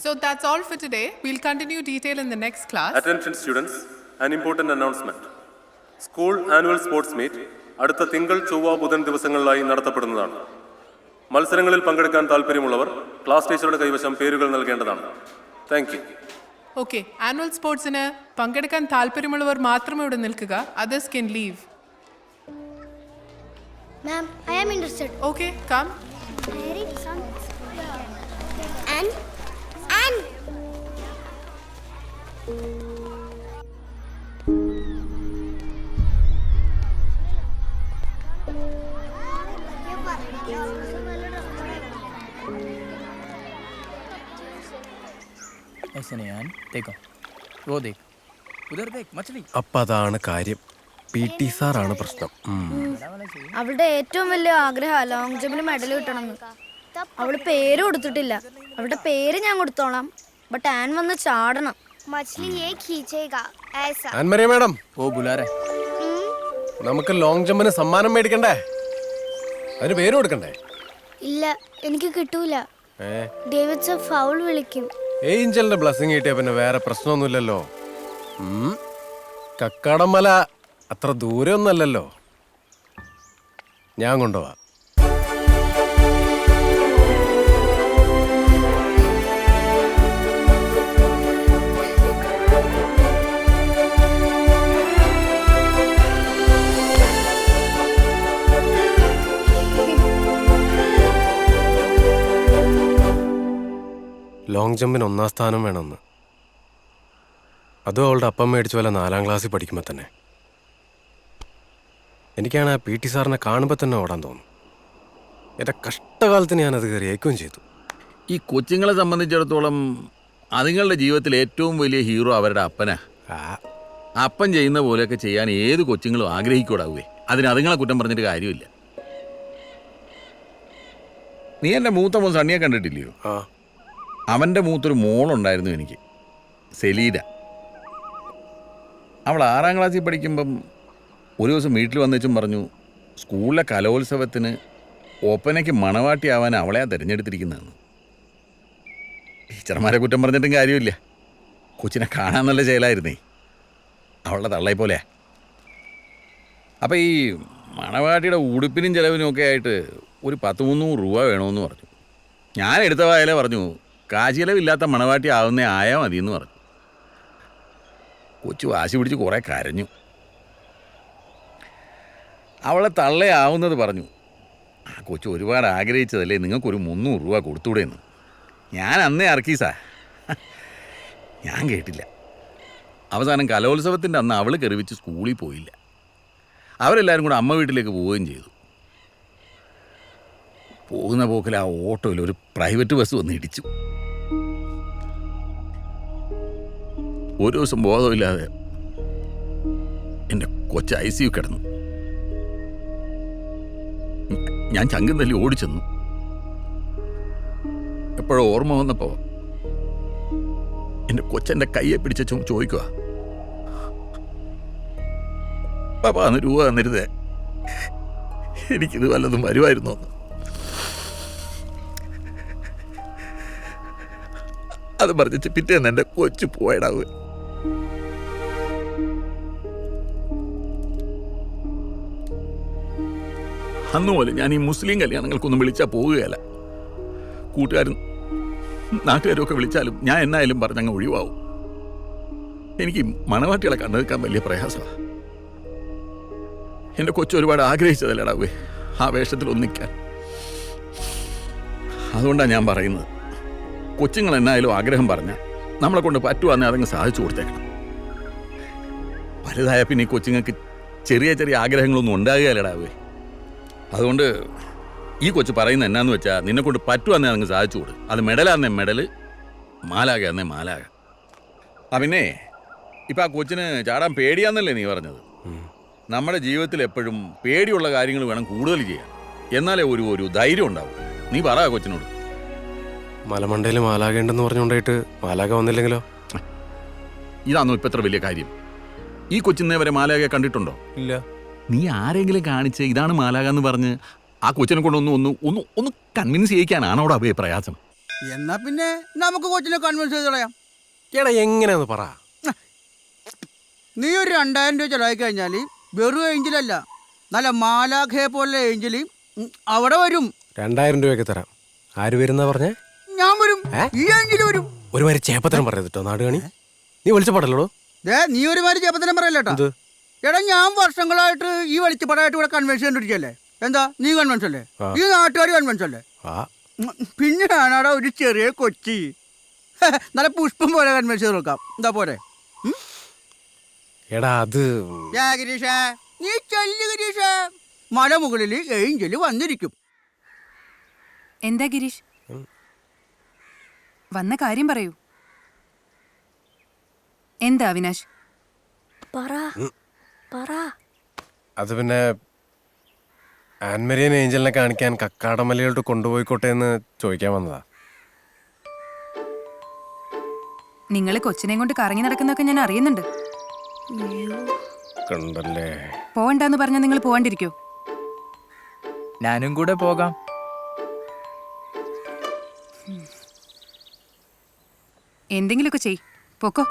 So that's all for today. We'll continue detail in the next class. Attention students, an important announcement. School annual sports meet അടുത്ത തിങ്കൾ ചൊവ്വ ബുധൻ ദിവസങ്ങളിലായി നടത്തപ്പെടുന്നതാണ് മത്സരങ്ങളിൽ പങ്കെടുക്കാൻ താല്പര്യമുള്ളവർ ക്ലാസ് ടീച്ചറുടെ കൈവശം പേരുകൾ നൽകേണ്ടതാണ് താങ്ക് യു ഓക്കെ ആനുവൽ സ്പോർട്സിന് പങ്കെടുക്കാൻ താല്പര്യമുള്ളവർ മാത്രമേ ഇവിടെ നിൽക്കുക others can leave Ma'am, I am interested. Okay come And? And? ऐसे नहीं यार देखो वो देख उधर देख मछली അപ്പൊ അതാണ് കാര്യം പി ടി സാറാണ് പ്രശ്നം ഉം. അവളുടെ ഏറ്റവും വലിയ ആഗ്രഹം ലോങ് ജമ്പിൽ മെഡൽ കിട്ടണമെന്ന് അവള് പേര് കൊടുത്തിട്ടില്ല അവളുടെ പേര് ഞാൻ കൊടുത്തോളാം ബട്ട് ആൻ വന്ന് ചാടണം मछली ये खींचेगा ऐसा ആൻമരിയ മാഡം वो बुला रहे നമുക്ക് ലോങ് ജമ്പിന് സമ്മാനം മേടിക്കണ്ടേ അതിന് പേര് കൊടുക്കണ്ടേ ഇല്ല എനിക്ക് കിട്ടൂല ഏ ഡേവിഡ് സർ ഫൗൾ വിളിക്കും ഏഞ്ചലിന്റെ ബ്ലസ്സിങ് കിട്ടിയ പിന്നെ വേറെ പ്രശ്നമൊന്നുമില്ലല്ലോ ഉം. കക്കാടംമല അത്ര ദൂരമൊന്നല്ലല്ലോ ഞാൻ കൊണ്ടുപോവാ ലോങ് ജമ്പിന് ഒന്നാം സ്ഥാനം വേണമെന്ന്. അതും അവളുടെ അപ്പം മേടിച്ച പോലെ നാലാം ക്ലാസ്സിൽ പഠിക്കുമ്പോൾ തന്നെ. എനിക്കാണ് ആ പി ടി സാറിനെ കാണുമ്പോൾ തന്നെ ഓടാൻ തോന്നും. എന്റെ കഷ്ടകാലത്തിന് ഞാനത് കയറി ഏക്കുകയും ചെയ്തു. ഈ കൊച്ചുങ്ങളെ സംബന്ധിച്ചിടത്തോളം അതുങ്ങളുടെ ജീവിതത്തിൽ ഏറ്റവും വലിയ ഹീറോ അവരുടെ അപ്പനാ. അപ്പൻ ചെയ്യുന്ന പോലെയൊക്കെ ചെയ്യാൻ ഏത് കൊച്ചുങ്ങളും ആഗ്രഹിക്കൂടാവേ. അതിന് അതുങ്ങളെ കുറ്റം പറഞ്ഞിട്ട് കാര്യമില്ല. നീ എന്റെ മൂത്ത മോൻ സണ്ണിയെ കണ്ടിട്ടില്ലയോ? ആ. അവന്റെ മൂത്തൊരു മോളുണ്ടായിരുന്നു എനിക്ക്. സെലീന. അവൾ ആറാം ക്ലാസ്സിൽ പഠിക്കുമ്പം ഒരു ദിവസം വീട്ടിൽ വന്നേച്ചും പറഞ്ഞു സ്കൂളിലെ കലോത്സവത്തിന് ഒപ്പനയ്ക്ക് മണവാട്ടിയാവാൻ അവളെയാ തിരഞ്ഞെടുത്തിരിക്കുന്നതെന്ന്. ടീച്ചർമാരെ കുറ്റം പറഞ്ഞിട്ടും കാര്യമില്ല. കൊച്ചിനെ കാണാൻ നല്ല ചേലായിരുന്നേ. അവളുടെ തള്ളയെ പോലെ അപ്പം ഈ മണവാട്ടിയുടെ ഉടുപ്പിനും ചിലവിനും ഒക്കെ ആയിട്ട് ഒരു പത്ത് മുന്നൂറ് രൂപ വേണമെന്ന് പറഞ്ഞു. ഞാൻ എടുത്ത വായാലേ പറഞ്ഞു കാശിലവില്ലാത്ത മണവാട്ടി ആവുന്നേ ആയാൽ മതി എന്ന് പറഞ്ഞു. കൊച്ചു വാശി പിടിച്ച് കുറേ കരഞ്ഞു. അവളെ തള്ളയാവുന്നത് പറഞ്ഞു. ആ കൊച്ചു ഒരുപാട് ആഗ്രഹിച്ചതല്ലേ നിങ്ങൾക്കൊരു മുന്നൂറ് രൂപ കൊടുത്തൂടെ എന്ന് ഞാൻ അന്നേ അർക്കീസാ ഞാൻ കേട്ടില്ല. അവസാനം കലോത്സവത്തിന്റെ അന്ന് അവൾ കെറിവിച്ച് സ്കൂളിൽ പോയില്ല. അവരെല്ലാവരും കൂടെ അമ്മ വീട്ടിലേക്ക് പോവുകയും ചെയ്തു. പോകുന്ന പോക്കിൽ ആ ഓട്ടോയിൽ ഒരു പ്രൈവറ്റ് ബസ് വന്ന് ഇടിച്ചു. ഒരു ദിവസം ബോധമില്ലാതെ എന്റെ കൊച്ച ഐ സി യു കിടന്നു. ഞാൻ ചങ്കം തല്ലി ഓടിച്ചെന്നു. എപ്പോഴോ ഓർമ്മ വന്നപ്പോൾ എന്റെ കൊച്ചെന്റെ കയ്യെ പിടിച്ച ചോദിക്കുക പാപ്പ അന്ന് രൂപ തന്നിരുതേ എനിക്കിത് വല്ലതും വരുമായിരുന്നു? അത് പറഞ്ഞിട്ട് പിറ്റേന്ന് എന്റെ കൊച്ചു പോയടാവ് അന്ന് പോലെ ഞാൻ ഈ മുസ്ലിം കല്യാണങ്ങൾക്കൊന്നും വിളിച്ചാൽ പോവുകയല്ല. കൂട്ടുകാരും നാട്ടുകാരും ഒക്കെ വിളിച്ചാലും ഞാൻ എന്നായാലും പറഞ്ഞങ്ങ് ഒഴിവാവും. എനിക്ക് മണവാട്ടികളെ കണ്ടു നിൽക്കാൻ വലിയ പ്രയാസമാണ് എന്റെ കൊച്ചു ഒരുപാട് ആഗ്രഹിച്ചതല്ലേടാവേ ആ വേഷത്തിൽ ഒന്നിക്കാൻ അതുകൊണ്ടാണ് ഞാൻ പറയുന്നത്. കൊച്ചുങ്ങൾ എന്നായാലും ആഗ്രഹം പറഞ്ഞ നമ്മളെ കൊണ്ട് പറ്റുവാന്നെ അതങ്ങ് സാധിച്ചു കൊടുത്തേക്കണം. വലുതായ പിന്നെ ഈ കൊച്ചുങ്ങൾക്ക് ചെറിയ ചെറിയ ആഗ്രഹങ്ങളൊന്നും ഉണ്ടാകുകയല്ലടാവേ അതുകൊണ്ട് ഈ കൊച്ചു പറയുന്ന എന്നാന്ന് വെച്ചാൽ നിന്നെ കൊണ്ട് പറ്റുവാന്നെ അതങ്ങ് സാധിച്ചു കൊടു. അത് മെഡലാന്നേ മെഡൽ മാലാക എന്നേ മാലാക. ആ പിന്നെ ഇപ്പം ആ കൊച്ചിന് ചാടാൻ പേടിയാന്നല്ലേ നീ പറഞ്ഞത്? നമ്മുടെ ജീവിതത്തിൽ എപ്പോഴും പേടിയുള്ള കാര്യങ്ങൾ വേണം കൂടുതൽ ചെയ്യാൻ. എന്നാലേ ഒരു ഒരു ധൈര്യം ഉണ്ടാവും. നീ പറ കൊച്ചിനോട്. മലമണ്ടയിൽ മാലാകേണ്ടെന്ന് പറഞ്ഞുകൊണ്ടായിട്ട് മാലാക വന്നില്ലെങ്കിലോ? ഇതാണോ ഇപ്പൊ എത്ര വലിയ കാര്യം? ഈ കൊച്ചിന്നേ വരെ മാലാകയെ കണ്ടിട്ടുണ്ടോ? ഇല്ല. നീ ആരെങ്കിലും കാണിച്ച് ഇതാണ് മാലാക എന്ന് പറഞ്ഞ് ആ കൊച്ചിനെ കൊണ്ട് ഒന്ന് ഒന്ന് ഒന്ന് ഒന്ന് കൺവിൻസ് ചെയ്യിക്കാനാണോടാ അഭയ പ്രയാസം? എന്നാ പിന്നെ നമുക്ക് കൊച്ചിനെ കൺവിൻസ് ചെയ്ത് കളയാം. എടാ എങ്ങനെയാന്ന് പറ. നീ ഒരു രണ്ടായിരം രൂപ ചെലവായി കഴിഞ്ഞാൽ വെറും ഏഞ്ചലല്ല നല്ല മാലാഖയെ പോലെ ഏഞ്ചൽ അവിടെ വരും. രണ്ടായിരം രൂപയൊക്കെ തരാം. ആര് വരുന്ന പറഞ്ഞേ? വരും ഏ? ഈ വരും ഒരു മാതിരി ചേപ്പത്തരം പറയത് കേട്ടോ നാടുകാണി. നീ വിളിച്ചപ്പാടല്ലോ ദേ നീ ഒരു മാതിരി ചേപ്പത്തിനും പറയല്ലേട്ടാ എടാ ഞാൻ വർഷങ്ങളായിട്ട് ഈ വെളിച്ചപ്പാടായിട്ട് ഇവിടെ കൺവെൻഷൻ കണ്ടിരിക്കല്ലേ എന്താ? നീ കൺവെൻഷൻ അല്ലേ? ഈ നാട്ടുകാർ കൺവെൻഷൻ അല്ലേ? ആ. ഉം, ഒരു ചെറിയ കൊച്ചി. നല്ല പുഷ്പം പോലെ കൺവെൻഷൻ നോക്കാം എന്താ പോരെ? എടാ അത് ഗിരീഷ നീ ചെല്ലു ഗിരീഷ. മലമുകളിൽ ഏഞ്ചൽ വന്നിരിക്കും. എന്താ ഗിരീഷ്? വന്ന കാര്യം പറയൂ. എന്താ അവിനാശ്? പറ. പറ. അത് പിന്നെ ആൻമരിയൻ ഏഞ്ചലിനെ കാണിക്കാൻ കക്കാടമലയിലോട്ട് കൊണ്ടുപോയിക്കോട്ടെ എന്ന് ചോദിക്കാൻ വന്നതാ. നിങ്ങൾ കൊച്ചിനെയും കൊണ്ട് കറങ്ങി നടക്കുന്നൊക്കെ ഞാൻ അറിയുന്നുണ്ട്. കണ്ടല്ലേ? പോവണ്ടെന്ന് പറഞ്ഞാൽ നിങ്ങൾ പോവാണ്ടിരിക്കോ? ഞാനും കൂടെ പോകാം. എന്തെങ്കിലുമൊക്കെ ചെയ് പൊക്കോ.